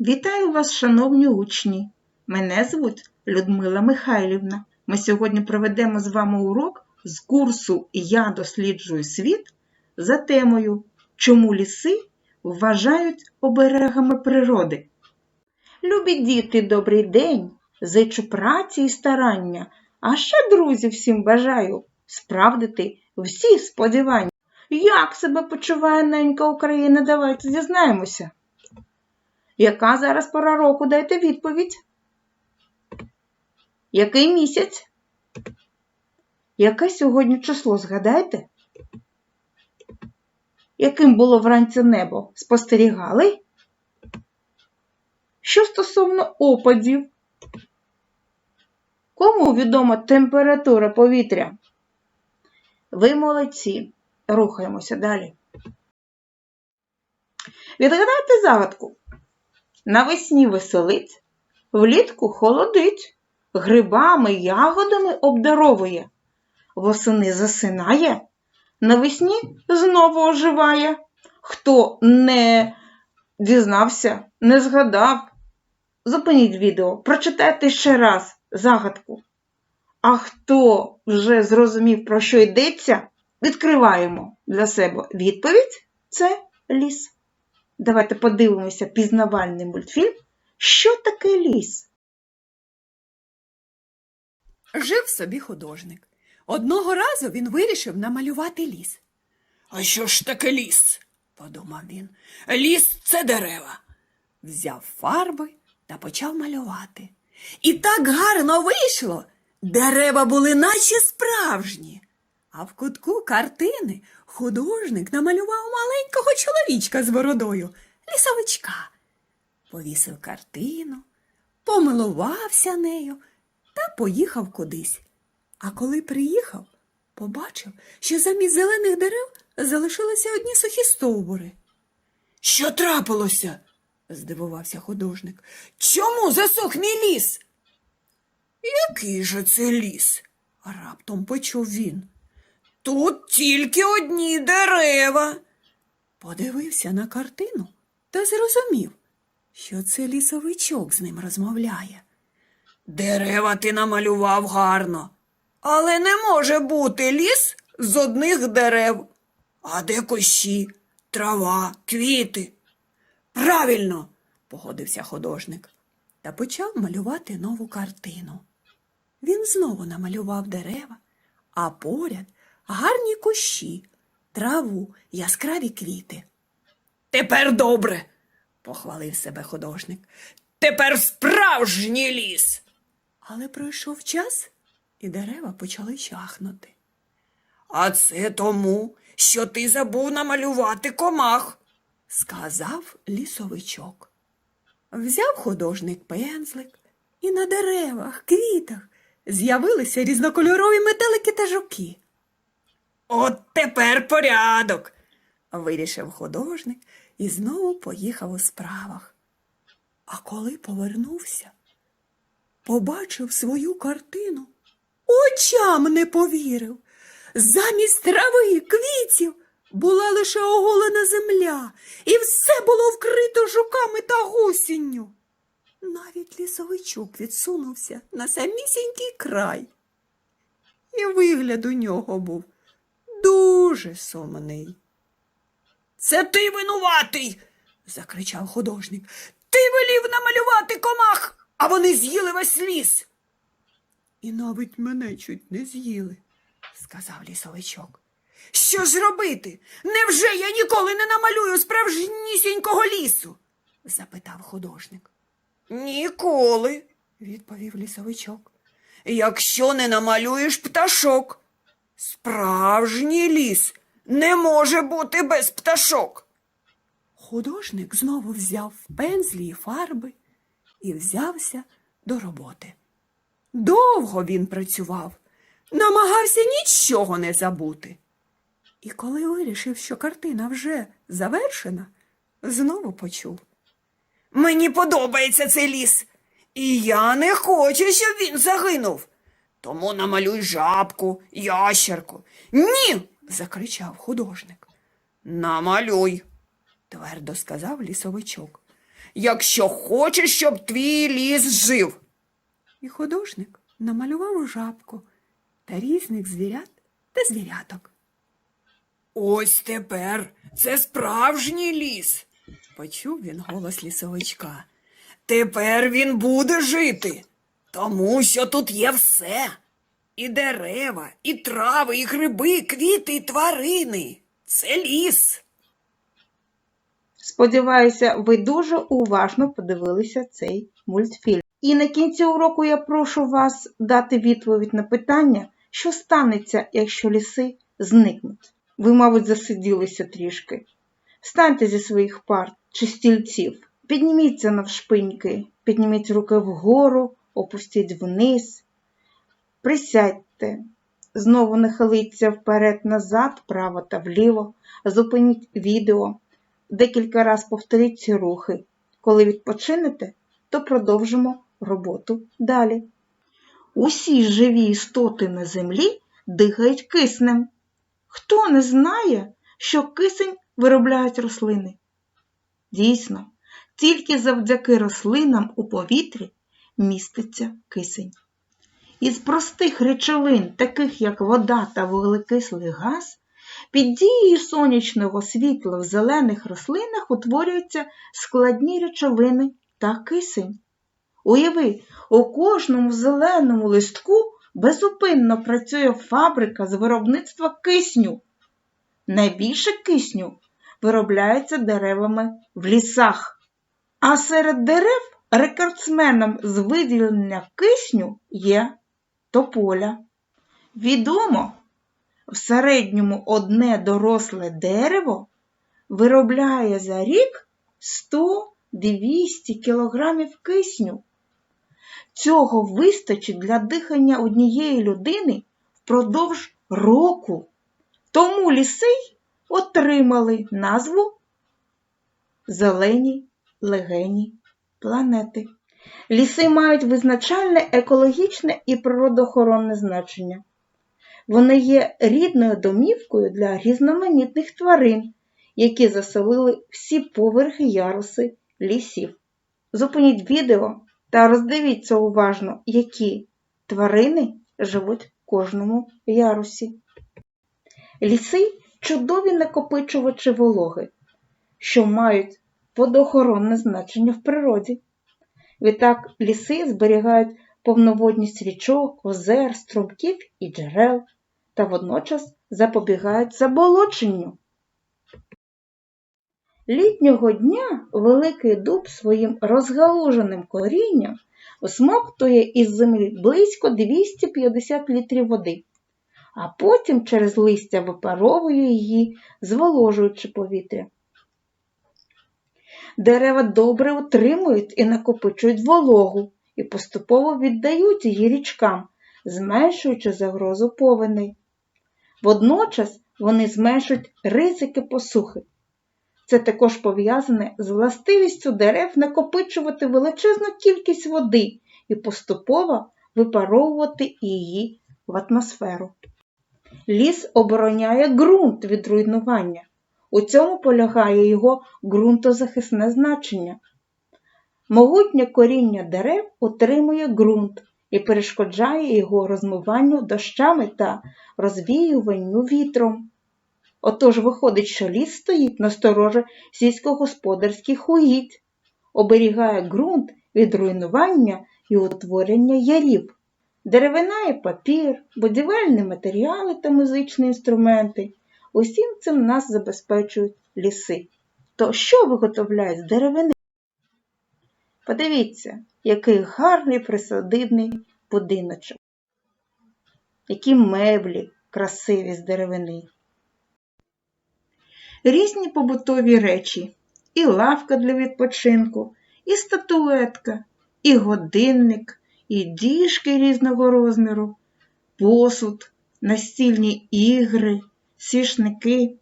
Вітаю вас, шановні учні! Мене звуть Людмила Михайлівна. Ми сьогодні проведемо з вами урок з курсу Я досліджую світ за темою Чому ліси вважають оберегами природи? Любі діти, добрий день! Зичу праці і старання, а ще, друзі, всім бажаю справдити всі сподівання. Як себе почуває ненька Україна? Давайте дізнаємося. Яка зараз пора року? Дайте відповідь. Який місяць? Яке сьогодні число, згадайте? Яким було вранці небо? Спостерігали? Що стосовно опадів? Кому відома температура повітря? Ви молодці. Рухаємося далі. Відгадайте загадку. Навесні веселить, влітку холодить, грибами, ягодами обдаровує, восени засинає, навесні знову оживає. Хто не дізнався, не згадав, зупиніть відео, прочитайте ще раз загадку. А хто вже зрозумів, про що йдеться, відкриваємо для себе відповідь це ліс. Давайте подивимося пізнавальний мультфільм. Що таке ліс? Жив собі художник. Одного разу він вирішив намалювати ліс. А що ж таке ліс? подумав він. Ліс це дерева. Взяв фарби та почав малювати. І так гарно вийшло. Дерева були наче справжні. А в кутку картини художник намалював маленького чоловічка з бородою, лісовичка. Повісив картину, помилувався нею та поїхав кудись. А коли приїхав, побачив, що замість зелених дерев залишилися одні сухі стовбури. Що трапилося? здивувався художник. Чому засох мій ліс? Який же це ліс? раптом почув він. Тут тільки одні дерева. Подивився на картину та зрозумів, що це лісовичок з ним розмовляє. Дерева ти намалював гарно, але не може бути ліс з одних дерев. А де кущі, трава, квіти? Правильно, погодився художник та почав малювати нову картину. Він знову намалював дерева, а поряд гарні кущі, траву, яскраві квіти. Тепер добре, похвалив себе художник. Тепер справжній ліс. Але пройшов час, і дерева почали чахнути. А це тому, що ти забув намалювати комах, сказав лісовичок. Взяв художник пензлик, і на деревах, квітах з'явилися різнокольорові метелики та жуки. От тепер порядок, вирішив художник і знову поїхав у справах. А коли повернувся, побачив свою картину, очам не повірив. Замість трави квітів була лише оголена земля, і все було вкрито жуками та гусінню. Навіть лісовичок відсунувся на самісінький край. І вигляд у нього був дуже сумний. Це ти винуватий, закричав художник. Ти велів намалювати комах, а вони з'їли весь ліс. І навіть мене чуть не з'їли, сказав лісовичок. Що ж робити? Невже я ніколи не намалюю справжнісінького лісу? запитав художник. Ніколи, відповів лісовичок. Якщо не намалюєш пташок. Справжній ліс не може бути без пташок. Художник знову взяв пензлі і фарби і взявся до роботи. Довго він працював, намагався нічого не забути. І коли вирішив, що картина вже завершена, знову почув. Мені подобається цей ліс, і я не хочу, щоб він загинув. Тому намалюй жабку, ящерку. Ні. закричав художник. Намалюй, твердо сказав лісовичок. якщо хочеш, щоб твій ліс жив. І художник намалював жабку та різних звірят та звіряток. Ось тепер це справжній ліс, почув він голос лісовичка. Тепер він буде жити, тому що тут є все. І дерева, і трави, і гриби, і квіти, і тварини. Це ліс. Сподіваюся, ви дуже уважно подивилися цей мультфільм. І на кінці уроку я прошу вас дати відповідь на питання, що станеться, якщо ліси зникнуть. Ви, мабуть, засиділися трішки. Встаньте зі своїх парт чи стільців, підніміться навшпиньки, підніміть руки вгору, опустіть вниз, присядьте, знову нахиліться вперед-назад, вправо та вліво, зупиніть відео, декілька разів повторіть ці рухи. Коли відпочинете, то продовжимо роботу далі. Усі живі істоти на землі дихають киснем. Хто не знає, що кисень виробляють рослини? Дійсно, тільки завдяки рослинам у повітрі міститься кисень. Із простих речовин, таких як вода та вуглекислий газ, під дією сонячного світла в зелених рослинах утворюються складні речовини та кисень. Уяви, у кожному зеленому листку безупинно працює фабрика з виробництва кисню. Найбільше кисню виробляється деревами в лісах. А серед дерев рекордсменом з виділення кисню є тополя. Відомо, в середньому одне доросле дерево виробляє за рік 100-200 кілограмів кисню. Цього вистачить для дихання однієї людини впродовж року. Тому ліси отримали назву Зелені легені планети. Ліси мають визначальне екологічне і природоохоронне значення. Вони є рідною домівкою для різноманітних тварин, які заселили всі поверхи яруси лісів. Зупиніть відео та роздивіться уважно, які тварини живуть в кожному ярусі. Ліси чудові накопичувачі вологи, що мають водоохоронне значення в природі. Відтак ліси зберігають повноводність річок, озер, струмків і джерел та водночас запобігають заболоченню. Літнього дня великий дуб своїм розгалуженим корінням осмоктує із землі близько 250 літрів води, а потім через листя випаровує її, зволожуючи повітря. Дерева добре утримують і накопичують вологу і поступово віддають її річкам, зменшуючи загрозу повеней. Водночас вони зменшують ризики посухи. Це також пов'язане з властивістю дерев накопичувати величезну кількість води і поступово випаровувати її в атмосферу. Ліс обороняє ґрунт від руйнування. У цьому полягає його ґрунтозахисне значення. Могутнє коріння дерев утримує ґрунт і перешкоджає його розмиванню дощами та розвіюванню вітром. Отож виходить, що ліс стоїть на сторожі сільськогосподарських угідь, оберігає ґрунт від руйнування і утворення ярів. Деревина і папір, будівельні матеріали та музичні інструменти. Усім цим нас забезпечують ліси. То що виготовляють з деревини? Подивіться, який гарний присадибний будиночок, які меблі красиві з деревини. Різні побутові речі, і лавка для відпочинку, і статуетка, і годинник, і діжки різного розміру, посуд, настільні ігри, свішники.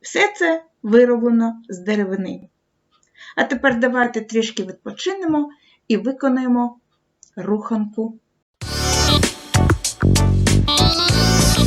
Все це вироблено з деревини. А тепер давайте трішки відпочинемо і виконаємо руханку.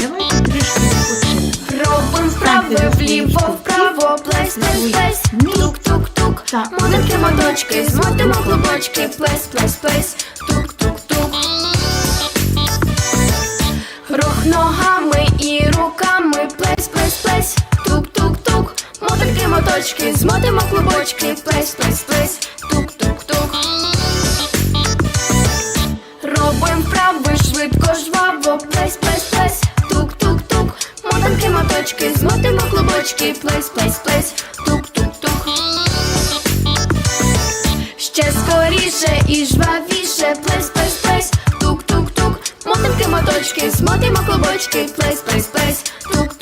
Давайте трішки відпочинемо. Робим вправи вліво, вправо, плесь плесь, плесь, плесь, тук, тук, тук. Так. Мотанки, моточки, змотимо клубочки, плесь, плесь, плесь, тук, тук, тук. Рух ногами і Мотанки, змотимо клубочки, плесь, плесь, плесь, тук, тук, тук. Робим вправи швидко, жваво, плесь, плесь, плесь, тук, тук, тук. Мотанки, моточки, змотимо клубочки, плесь, плесь, плесь, тук, тук, тук. Ще скоріше і жвавіше, плесь, плесь, плесь, тук, тук, тук. Мотанки, моточки, змотимо клубочки, плесь, плесь, плесь, тук,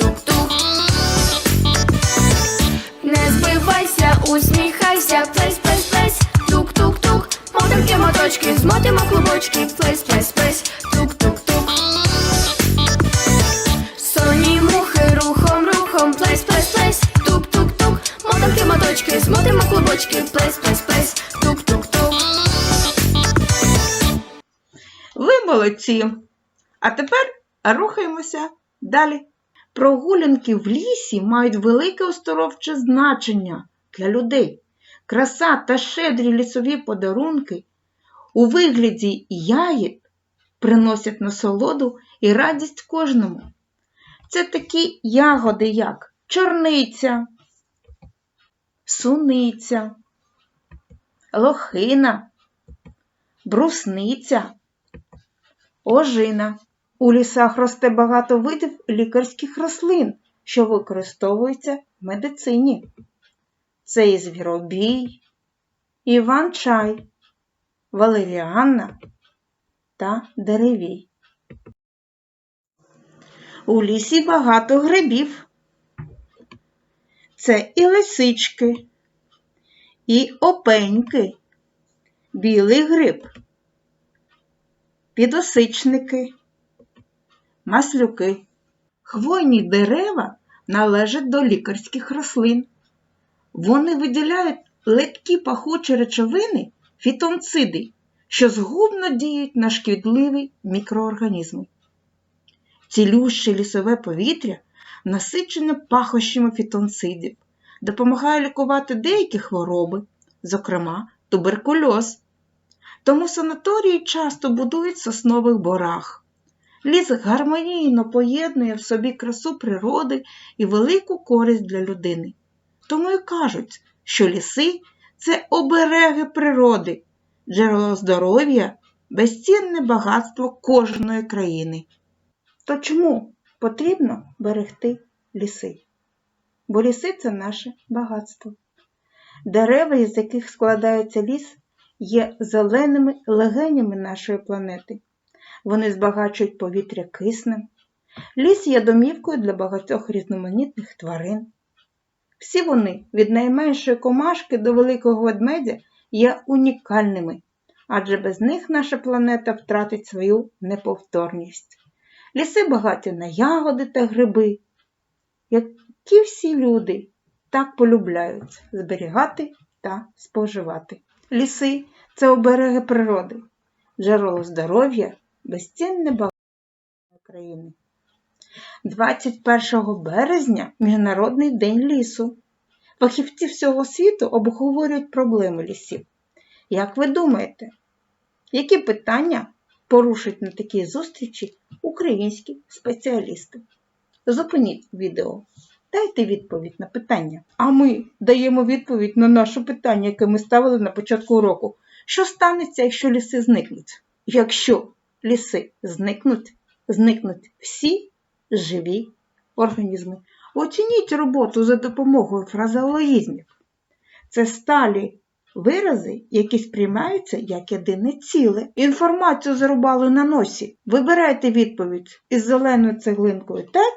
усміхайся, плесь, плесь, плесь, тук, тук, тук. Мотанки, моточки, змотимо клубочки, плесь, плесь, плесь, тук, тук, тук. Соні мухи рухом, рухом, плесь, плесь, плесь, тук, тук, тук. Мотанки, моточки, змотимо клубочки, плесь, плесь, плесь, тук, тук, тук. Ви молодці. А тепер рухаємося далі. Прогулянки в лісі мають велике оздоровче значення для людей. Краса та щедрі лісові подарунки у вигляді ягід приносять насолоду і радість кожному. Це такі ягоди, як чорниця, суниця, лохина, брусниця, ожина. У лісах росте багато видів лікарських рослин, що використовуються в медицині. Це і звіробій, іван-чай, валеріанна та деревій. У лісі багато грибів. Це і лисички, і опеньки, білий гриб, підосичники, маслюки. Хвойні дерева належать до лікарських рослин. Вони виділяють легкі пахучі речовини фітонциди, що згубно діють на шкідливі мікроорганізми. Цілюще лісове повітря насичене пахощами фітонцидів, допомагає лікувати деякі хвороби, зокрема туберкульоз. Тому санаторії часто будують в соснових борах. Ліс гармонійно поєднує в собі красу природи і велику користь для людини. Тому і кажуть, що ліси це обереги природи, джерело здоров'я, безцінне багатство кожної країни. То чому потрібно берегти ліси? Бо ліси це наше багатство. Дерева, із яких складається ліс, є зеленими легенями нашої планети. Вони збагачують повітря киснем. Ліс є домівкою для багатьох різноманітних тварин. Всі вони, від найменшої комашки до великого ведмедя, є унікальними, адже без них наша планета втратить свою неповторність. Ліси багаті на ягоди та гриби, які всі люди так полюбляють зберігати та споживати. Ліси це обереги природи, джерело здоров'я, безцінне багатство країни. 21 березня Міжнародний день лісу. Фахівці всього світу обговорюють проблеми лісів. Як ви думаєте, які питання порушать на такій зустрічі українські спеціалісти? Зупиніть відео, дайте відповідь на питання. А ми даємо відповідь на наше питання, яке ми ставили на початку уроку. Що станеться, якщо ліси зникнуть? Якщо ліси зникнуть, зникнуть всі живі організми. Оцініть роботу за допомогою фразеологізмів. Це сталі вирази, які сприймаються як єдине ціле. Інформацію зарубали на носі. Вибирайте відповідь із зеленою цеглинкою так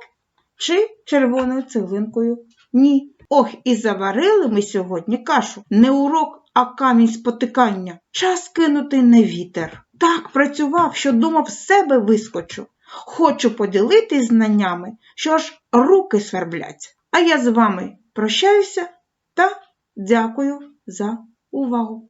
чи червоною цеглинкою ні. Ох, і заварили ми сьогодні кашу. Не урок, а камінь спотикання. Час кинути на вітер. Так працював, що думав з себе вискочу. Хочу поділитись знаннями, що аж руки сверблять. А я з вами прощаюся та дякую за увагу.